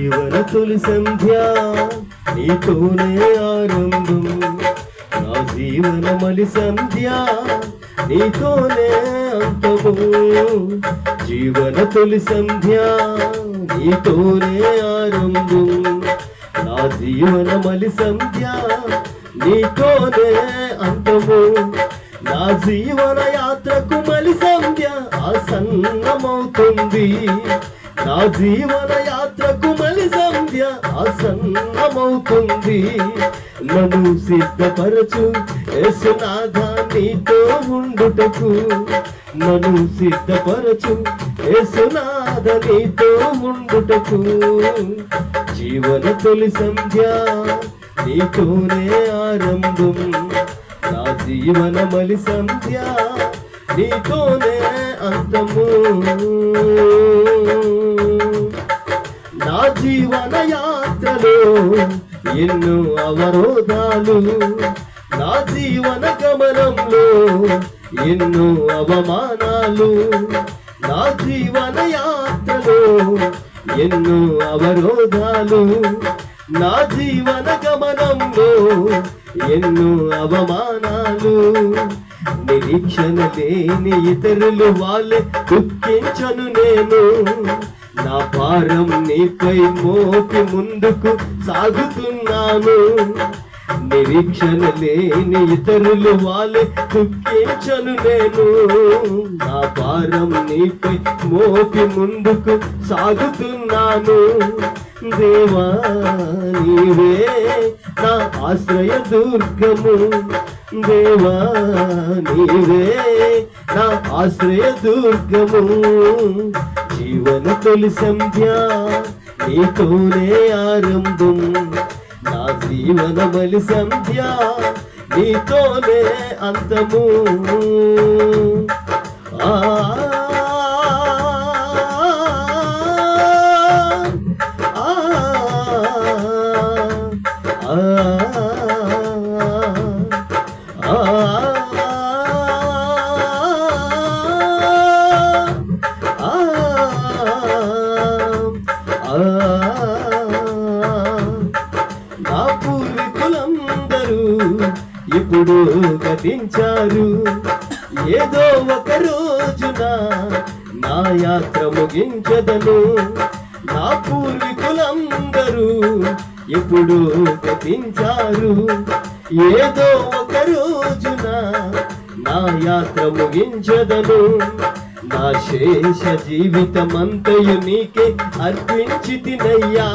జీవన తొలి సంధ్య నీతోనే ఆరంభం. నా జీవన మలి సంధ్య నీతోనే అంతము. జీవన తొలి సంధ్య నీతోనే ఆరంభం. నా జీవన మలి సంధ్య నీతోనే అంతము. నా జీవన యాత్రకు మలి సంధ్య ఆసన్నమవుతుంది. నా జీవన యాత్ర ఆసన్నమవుతుంది. నన్ను సిద్ధపరచు. యేసునాథ నీతో ఉండుటకు. నన్ను సిద్ధపరచు. యశునాథ నీతో ఉండుటకు. జీవన తొలి సంధ్య నీతోనే ఆరంభం. నా జీవన మలి సంధ్య నీతోనే అంతము. ఎన్నో అవరోధాలు. నా జీవన గమనంలో ఎన్నో అవమానాలు. నా జీవన యాత్రలో ఎన్నో అవరోధాలు. నా జీవన గమనంలో ఎన్నో అవమానాలు. నిరీక్షణ లేని ఇతరులు వాళ్ళే దుఃఖించను నేను. నా భారం నీపై మోపి ముందుకు సాగుతున్నాను. నిరీక్షణ లేని ఇతరులు వాళ్ళే దుఃఖించను నేను. నా భారం నీపై మోపి ముందుకు సాగుతున్నాను. దేవా నీవే నా ఆశ్రయ దుర్గము. దేవా నీవే నా ఆశ్రయ దుర్గము. జీవన తొలి సంధ్య నీతోనే ఆరంభం. నా జీవన బలి సంధ్య నీతోనే అంతము. గతించారు ఏదో ఒక రోజున నా యాత్ర ముగించదను. నా పూర్వీకులందరూ ఎప్పుడు గతించారు. ఏదో ఒక రోజున నా యాత్ర ముగించదను. నా శేష జీవితమంతయు నీకే అర్పించి తినయ్యా.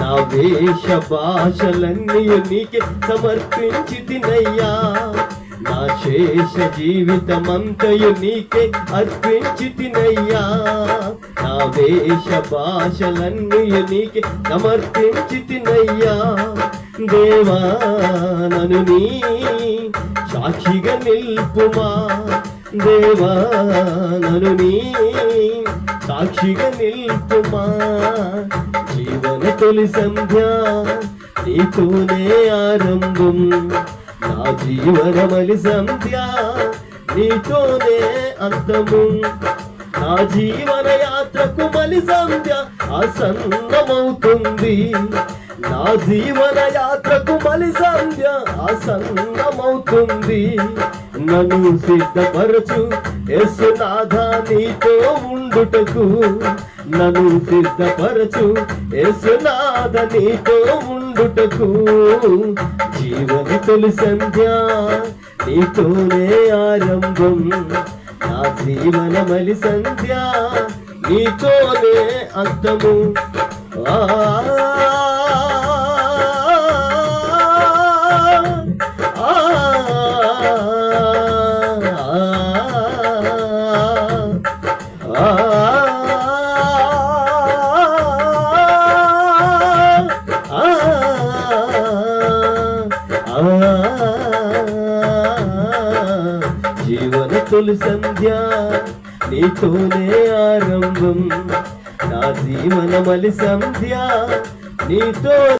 నా వేష భాషలన్నీ నీకే సమర్పించి తినయ్యా. నా శేష జీవితమంతయు నీకే అర్పించి తినయ్యా నా వేష భాషలన్నీ నీకే సమర్పించి తినయ్యా దేవా నన్ను నీ సాక్షిగా నిల్పుమా. దేవా నన్ను నీ సాక్షిగా నిల్పుమా. జీవన తొలి సంధ్య నీతోనే ఆరంభం. నా జీవనమలి సంధ్య నీతోనే అంతము. నా జీవన యాత్రకు మలి సంధ్య ఆసన్నమవుతుంది. నా జీవన యాత్రకు మలి సంధ్య ఆసన్నమవుతుంది. నన్ను సిద్ధపరచు. యేసునాథ నీతో ఉండుటకు. నన్ను సిద్ధపరచు. యేసునాథ నీతో ఉండుటకు. జీవని తొలి సంధ్య నీతోనే ఆరంభం. నా జీవన మలి సంధ్య నీతోనే అంతము ఆ జీవన తొలి సంధ్య నీతోనే ఆరంభం. నా జీవన మలి సంధ్య నీతో